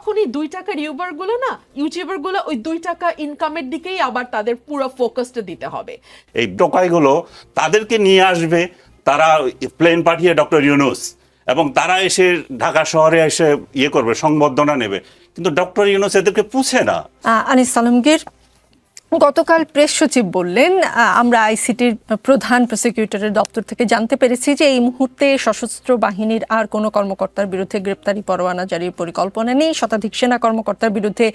তখনই দুই টাকার ইউবারগুলো না ইউটিউবারগুলো ওই দুই টাকা ইনকামের দিকেই আবার তাদের পুরো ফোকাসটা দিতে হবে। এই টোকাইগুলো তাদেরকে নিয়ে আসবে তারা প্লেন পাঠিয়ে ডক্টর ইউনুস এবং তারা এসে ঢাকা শহরে এসে ইয়ে করবে সংবর্ধনা নেবে। কিন্তু ডক্টর ইউনুস এদেরকে পুছে না। আনিস আলমগীর গতকাল প্রেস সচিব বললেন আমরা আইসিটির প্রধান প্রসিকিউটরের দপ্তর থেকে জানতে পেরেছি যে এই মুহূর্তে সশস্ত্র বাহিনীর আর কোনো কর্মকর্তার বিরুদ্ধে গ্রেপ্তারি পরোয়ানা জারির পরিকল্পনা নেই। শতাধিক সেনা কর্মকর্তার বিরুদ্ধে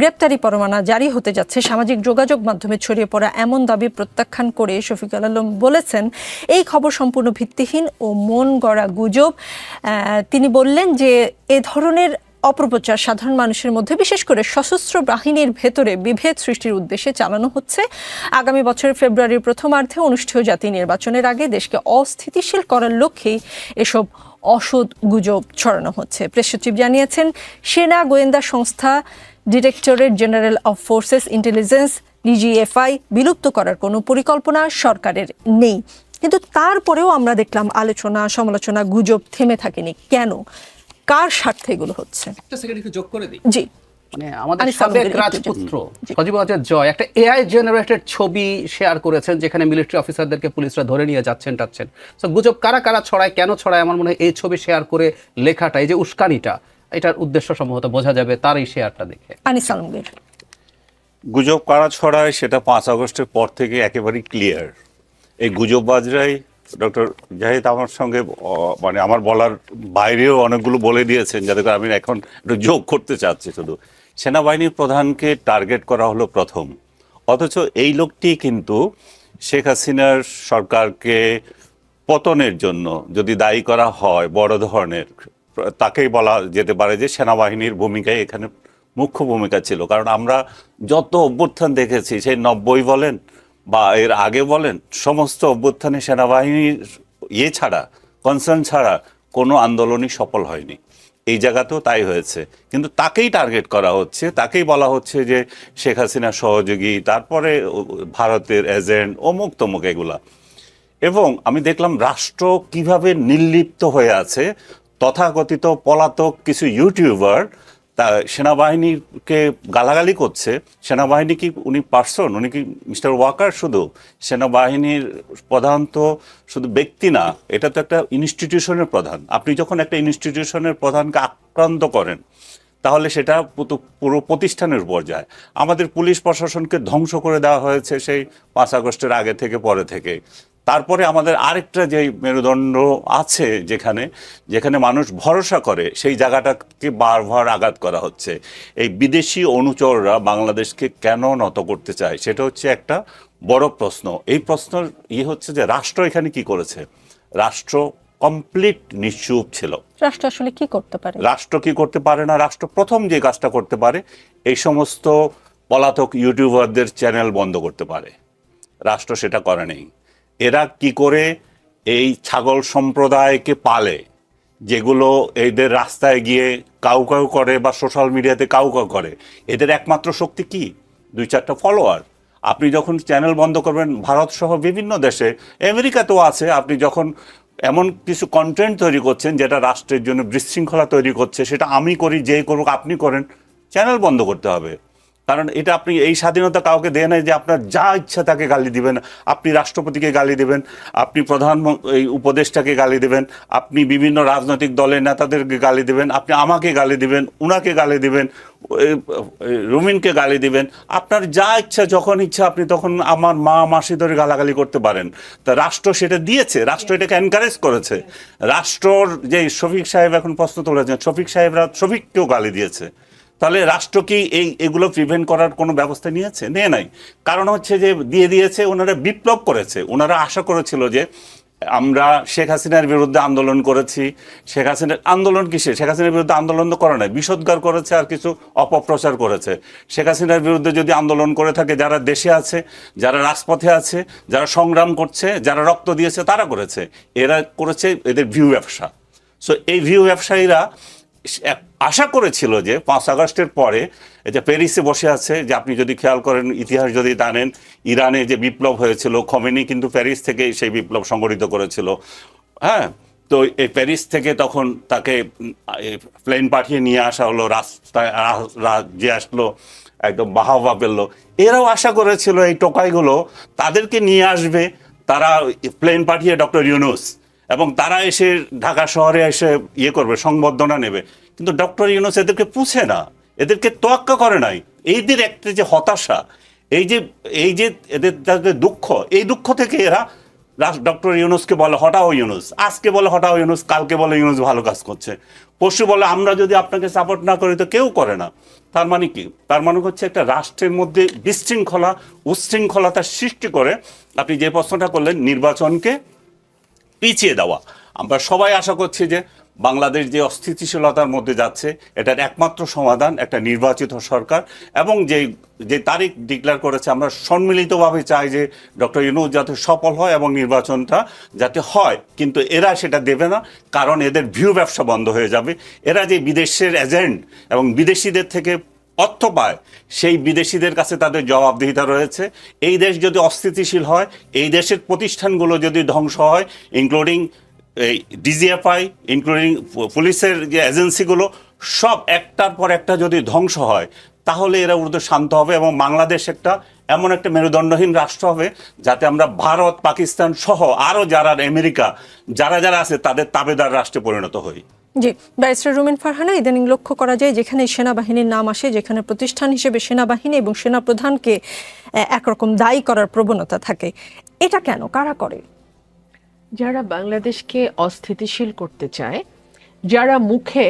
গ্রেপ্তারি পরোয়ানা জারি হতে যাচ্ছে। সামাজিক যোগাযোগ মাধ্যমে ছড়িয়ে পড়া এমন দাবি প্রত্যাখ্যান করে শফিকুল আলম বলেছেন। এই খবর সম্পূর্ণ ভিত্তিহীন ও মন গড়া গুজব। তিনি বললেন যে এ ধরনের অপপ্রচার সাধারণ মানুষের মধ্যে, বিশেষ করে সশস্ত্র বাহিনীর ভেতরে বিভেদ সৃষ্টির উদ্দেশ্যে চালানো হচ্ছে। আগামী বছরের ফেব্রুয়ারির প্রথমার্ধে অনুষ্ঠেয় জাতীয় নির্বাচনের আগে দেশকে অস্থিতিশীল করার লক্ষ্যেই এসব অসৎ গুজব ছড়ানো হচ্ছে। প্রেস সচিব জানিয়েছেন, সেনা গোয়েন্দা সংস্থা directorate general of forces intelligence, DGFI, বিলুপ্ত করার কোনো পরিকল্পনা সরকারের নেই। কিন্তু তারপরেও আমরা দেখলাম আলোচনা, সমালোচনা, গুজব থেমে থাকেনি। কেন? কার স্বার্থে এগুলো হচ্ছে? একটা সেকেন্ড একটু যোগ করে দিই। জি। মানে আমাদের সাবেক রাজপুত্র সজীব আচার জয় একটা এআই জেনারেটেড ছবি শেয়ার করেছেন যেখানে মিলিটারি অফিসারদেরকে পুলিশরা ধরে নিয়ে যাচ্ছেন টাচ্ছেন। তো গুজব কারা কারা ছড়ায় কেন ছড়ায় আমার মনে হয় এই ছবি শেয়ার করে লেখাটা এই যে উস্কানিটা এটার উদ্দেশ্য সম্ভবত বোঝা যাবে তার এই শেয়ারটা দেখে। আনিস আলমগীর। গুজব কারা ছড়ায় সেটা পাঁচ আগস্টের পর থেকে একেবারেই ক্লিয়ার এই গুজববাজরাই ডক্টর জাহিদ আমার সঙ্গে মানে আমার বলার বাইরেও অনেকগুলো বলে দিয়েছেন, যাতে করে আমি এখন একটু যোগ করতে চাচ্ছি শুধু। সেনাবাহিনীর প্রধানকে টার্গেট করা হলো প্রথম। অথচ এই লোকটি কিন্তু শেখ হাসিনার সরকারকে পতনের জন্য যদি দায়ী করা হয়, বড় ধরনের, তাকেই বলা যেতে পারে যে সেনাবাহিনীর ভূমিকায় এখানে মুখ্য ভূমিকা ছিল। কারণ আমরা যত অভ্যুত্থান দেখেছি, সেই নব্বই বলেন বা এর আগে বলেন, সমস্ত অভ্যুত্থানে সেনাবাহিনীর ইয়ে ছাড়া কনসার্ন ছাড়া কোনো আন্দোলনই সফল হয়নি। এই জায়গাতেও তাই হয়েছে। কিন্তু তাকেই টার্গেট করা হচ্ছে, তাকেই বলা হচ্ছে যে শেখ হাসিনা সহযোগী, তারপরে ভারতের এজেন্ট অমুক তমুক এগুলা। এবং আমি দেখলাম রাষ্ট্র কীভাবে নির্লিপ্ত হয়ে আছে, তথাকথিত পলাতক কিছু ইউটিউবার সেনাবাহিনীকে গালাগালি করছে। সেনাবাহিনী কি উনি পার্সন? উনি কি মিস্টার ওয়াকার শুধু? সেনাবাহিনীর প্রধান তো শুধু ব্যক্তি না, এটা তো একটা ইনস্টিটিউশনের প্রধান। আপনি যখন একটা ইনস্টিটিউশনের প্রধানকে আক্রান্ত করেন, তাহলে সেটা পুরো প্রতিষ্ঠানের উপর যায়। আমাদের পুলিশ প্রশাসনকে ধ্বংস করে দেওয়া হয়েছে সেই পাঁচ আগস্টের আগে থেকে, পরে থেকে। তারপরে আমাদের আরেকটা যে মেরুদণ্ড আছে যেখানে যেখানে মানুষ ভরসা করে সেই জায়গাটাকে বারবার আঘাত করা হচ্ছে। এই বিদেশি অনুচররা বাংলাদেশকে কেন নত করতে চায় সেটা হচ্ছে একটা বড় প্রশ্ন। এই প্রশ্নের ইয়ে হচ্ছে যে রাষ্ট্র এখানে কি করেছে? রাষ্ট্র কমপ্লিট নিশ্চুপ ছিল। রাষ্ট্র আসলে কি করতে পারে? রাষ্ট্র কি করতে পারে না? রাষ্ট্র প্রথম যে কাজটা করতে পারে এই সমস্ত পলাতক ইউটিউবারদের চ্যানেল বন্ধ করতে পারে। রাষ্ট্র সেটা করে নেই। এরা কি করে এই ছাগল সম্প্রদায়কে পালে? যেগুলো এদের রাস্তায় গিয়ে কাউ কাউ করে বা সোশ্যাল মিডিয়াতে কাউ কাউ করে। এদের একমাত্র শক্তি কি? দুই চারটা ফলোয়ার আপনি যখন চ্যানেল বন্ধ করবেন, ভারত সহ বিভিন্ন দেশে, আমেরিকাতেও আছে, আপনি যখন এমন কিছু কন্টেন্ট তৈরি করছেন যেটা রাষ্ট্রের জন্য বিশৃঙ্খলা তৈরি করছে, সেটা আমি করি যে করুক আপনি করেন চ্যানেল বন্ধ করতে হবে। কারণ এটা আপনি এই স্বাধীনতা কাউকে দেয় নাই যে আপনার যা ইচ্ছা তাকে গালি দিবেন। আপনি রাষ্ট্রপতিকে গালি দিবেন, আপনি প্রধান এই উপদেষ্টাকে গালি দেবেন, আপনি বিভিন্ন রাজনৈতিক দলের নেতাদেরকে গালি দিবেন, আপনি আমাকে গালি দিবেন, উনাকে গালি দিবেন রুমিনকে গালি দিবেন। আপনার যা ইচ্ছা, যখন ইচ্ছা আপনি তখন আমার মা মাসি ধরে গালাগালি করতে পারেন। তা রাষ্ট্র সেটা দিয়েছে, রাষ্ট্র এটাকে এনকারেজ করেছে। রাষ্ট্রর যে শফিক সাহেব এখন প্রশ্ন তুলেছেন শফিক সাহেবরা শফিককেও গালি দিয়েছে। তাহলে রাষ্ট্র কি এই, এগুলো প্রিভেন্ট করার কোনো ব্যবস্থা নিয়েছে? নিয়ে নাই। কারণ হচ্ছে যে দিয়ে দিয়েছে, ওনারা বিপ্লব করেছে। ওনারা আশা করেছিল যে আমরা শেখ হাসিনার বিরুদ্ধে আন্দোলন করেছি। শেখ হাসিনার আন্দোলন কিসে? শেখ হাসিনার বিরুদ্ধে আন্দোলন তো করে নাই। বিষোদ্গার করেছে আর কিছু অপপ্রচার করেছে। শেখ হাসিনার বিরুদ্ধে যদি আন্দোলন করে থাকে, যারা দেশে আছে, যারা রাজপথে আছে, যারা সংগ্রাম করছে, যারা রক্ত দিয়েছে, তারা করেছে। এরা করেছে এদের ভিউ ব্যবসা। সো এই ভিউ ব্যবসায়ীরা আশা করেছিল যে পাঁচ আগস্টের পরে যে প্যারিসে বসে আছে, যে আপনি যদি খেয়াল করেন, ইতিহাস যদি জানেন, ইরানে যে বিপ্লব হয়েছিল, খমেনি কিন্তু প্যারিস থেকে সেই বিপ্লব সংগঠিত করেছিল। হ্যাঁ তো এই প্যারিস থেকে তখন তাকে প্লেন পাঠিয়ে নিয়ে আসা হলো, রাস্তায় যে আসলো, একদম বাহাবা পেল। এরাও আশা করেছিল এই টোকাইগুলো তাদেরকে নিয়ে আসবে, তারা প্লেন পাঠিয়ে ডক্টর ইউনুস এবং তারা এসে ঢাকা শহরে এসে ইয়ে করবে, সংবর্ধনা নেবে। কিন্তু ডক্টর ইউনুস এদেরকে পুছে না, এদেরকে তোয়াক্কা করে নাই। এইদের একটা যে হতাশা, এই যে এই যে এদের যাদের দুঃখ, এই দুঃখ থেকে এরা ডক্টর ইউনুসকে বলে, হটাও ইউনুস, আজকে বলে হটাও ইউনুস, কালকে বলে ইউনুস ভালো কাজ করছে। পরশু বলে, আমরা যদি আপনাকে সাপোর্ট না করি, তো কেউ করে না। তার মানে কি? তার মানে হচ্ছে একটা রাষ্ট্রের মধ্যে বিশৃঙ্খলা উচ্ছৃঙ্খলতার সৃষ্টি করে আপনি যে প্রশ্নটা করলেন, নির্বাচনকে পিছিয়ে দেওয়া। আমরা সবাই আশা করছি যে বাংলাদেশ যে অস্থিতিশীলতার মধ্যে যাচ্ছে, এটার একমাত্র সমাধান একটা নির্বাচিত সরকার এবং যে যে তারিখ ডিক্লেয়ার করেছে, আমরা সম্মিলিতভাবে চাই যে ডক্টর ইউনুস যাতে সফল হয় এবং নির্বাচনটা যাতে হয়। কিন্তু এরা সেটা দেবে না, কারণ এদের ভিউ ব্যবসা বন্ধ হয়ে যাবে। এরা যে বিদেশের এজেন্ট এবং বিদেশিদের থেকে অর্থ পায়। সেই বিদেশিদের কাছে তাদের জবাবদিহিতা রয়েছে। এই দেশ যদি অস্থিতিশীল হয়, এই দেশের প্রতিষ্ঠানগুলো যদি ধ্বংস হয় ইনক্লুডিং এই ডিজিএফআই ইনক্লুডিং পুলিশের যে এজেন্সিগুলো, সব একটার পর একটা যদি ধ্বংস হয়, তাহলে এরা উর্দু শান্ত হবে এবং বাংলাদেশ একটা এমন একটা মেরুদণ্ডহীন রাষ্ট্র হবে, যাতে আমরা ভারত, পাকিস্তান সহ আরও যারা আমেরিকা, যারা যারা আছে, তাদের তাবেদার রাষ্ট্রে পরিণত হই। জি, ব্যারিস্টার রুমিন ফারহানা, ইদানিং লক্ষ্য করা যায় যেখানে সেনাবাহিনীর নাম আসে, যেখানে প্রতিষ্ঠান হিসেবে সেনাবাহিনী এবং সেনাপ্রধানকে একরকম দায়ী করার প্রবণতা থাকে। এটা কেন? কারা করে? যারা বাংলাদেশকে অস্থিতিশীল করতে চায়, যারা মুখে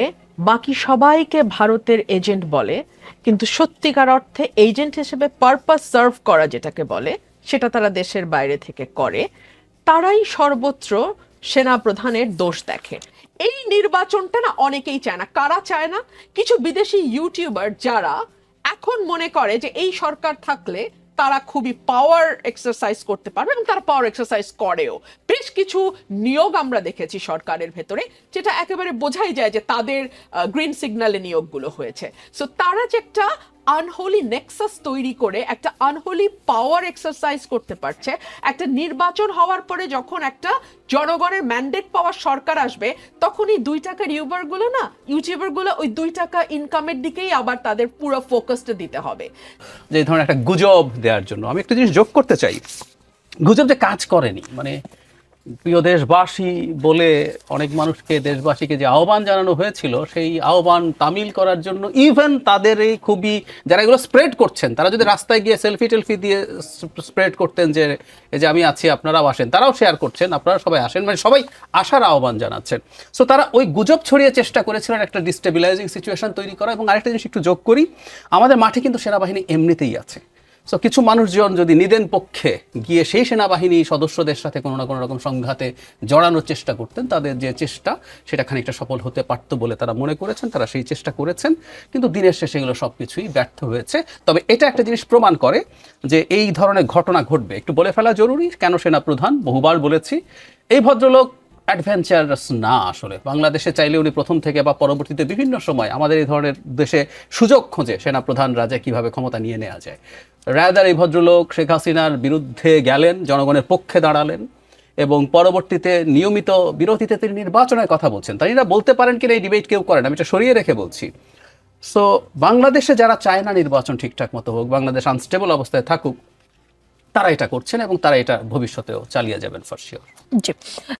বাকি সবাইকে ভারতের এজেন্ট বলে, কিন্তু সত্যিকার অর্থে এজেন্ট হিসেবে পারপাস সার্ভ করা যেটাকে বলে, সেটা তারা দেশের বাইরে থেকে করে, তারাই সর্বত্র সেনা প্রধানের দোষ দেখে। এই নির্বাচনটা না অনেকেই চায় না। কারা চায় না? কিছু বিদেশি ইউটিউবার যারা এখন মনে করে যে এই সরকার থাকলে তারা খুবই পাওয়ার এক্সারসাইজ করতে পারবে এবং তারা পাওয়ার এক্সারসাইজ করেও। বেশ কিছু নিয়োগ আমরা দেখেছি সরকারের ভেতরে, যেটা একেবারে বোঝাই যায় যে তাদের গ্রিন সিগন্যালে নিয়োগগুলো হয়েছে। সো তারা যে একটা আনহোলি নেক্সাস তৈরি করে একটা আনহোলি পাওয়ার এক্সারসাইজ করতে পারছে। একটা নির্বাচন হওয়ার পরে যখন একটা জনগণের ম্যান্ডেট পাওয়ার সরকার আসবে তখন এই দুই টাকার ইউবারগুলো না ইউটিউবারগুলো ওই দুই টাকা ইনকামের দিকেই আবার তাদের পুরো ফোকাসটা দিতে হবে। যে ধরনের একটা গুজব দেওয়ার জন্য আমি একটা জিনিস যোগ করতে চাই। গুজব যে কাজ করেনি মানে প্রিয় দেশবাসী বলে অনেক মানুষকে, দেশবাসীকে যে আহ্বান জানানো হয়েছিল, সেই আহ্বান তামিল করার জন্য ইভেন তাদের এই খুবই, যারা এগুলো স্প্রেড করছেন, তারা যদি রাস্তায় গিয়ে সেলফি টেলফি দিয়ে স্প্রেড করতেন যে, এই যে আমি আছি, আপনারাও আসেন। তারাও শেয়ার করছেন, আপনারা সবাই আসেন মানে সবাই আসার আহ্বান জানাচ্ছেন। সো তারা ওই গুজব ছড়িয়ে চেষ্টা করেছিলেন একটা ডিস্টেবিলাইজিং সিচুয়েশন তৈরি করা। এবং আরেকটা জিনিস একটু যোগ করি, আমাদের মাঠে কিন্তু সেনাবাহিনী এমনিতেই আছে। সো কিছু মানুষজন যদি নিদেন পক্ষে গিয়ে সেই সেনাবাহিনী সদস্যদের সাথে কোনো না কোনো রকম সংঘাতে জড়ানোর চেষ্টা করতেন, তাদের যে চেষ্টা সেটা খানিকটা সফল হতে পারত বলে তারা মনে করেছেন, তারা সেই চেষ্টা করেছেন। কিন্তু দিনের শেষে এগুলো সব কিছুই ব্যর্থ হয়েছে। তবে এটা একটা জিনিস প্রমাণ করে যে এই ধরনের ঘটনা ঘটবে। একটু বলে ফেলা জরুরি, কেন সেনা প্রধান বহুবার বলেছি, এই ভদ্রলোক অ্যাডভেঞ্চারাস না আসলে। বাংলাদেশে চাইলে উনি প্রথম থেকে বা পরবর্তীতে বিভিন্ন সময় আমাদের এই ধরনের দেশে সুযোগ খোঁজে সেনাপ্রধান রাজা কীভাবে ক্ষমতা নিয়ে নেওয়া যায়। রায়দার এই ভদ্রলোক শেখ হাসিনার বিরুদ্ধে গেলেন, জনগণের পক্ষে দাঁড়ালেন এবং পরবর্তীতে নিয়মিত বিরতিতে তিনি নির্বাচনের কথা বলছেন। তাই না বলতে পারেন কিনা এই ডিবেট কেউ করেন আমি এটা সরিয়ে রেখে বলছি। সো বাংলাদেশে যারা চায় না নির্বাচন ঠিকঠাক মতো হোক, বাংলাদেশ আনস্টেবল অবস্থায় থাকুক, তারা এটা করছেন এবং তারা এটা ভবিষ্যতেও চালিয়ে যাবেন ফর শিওর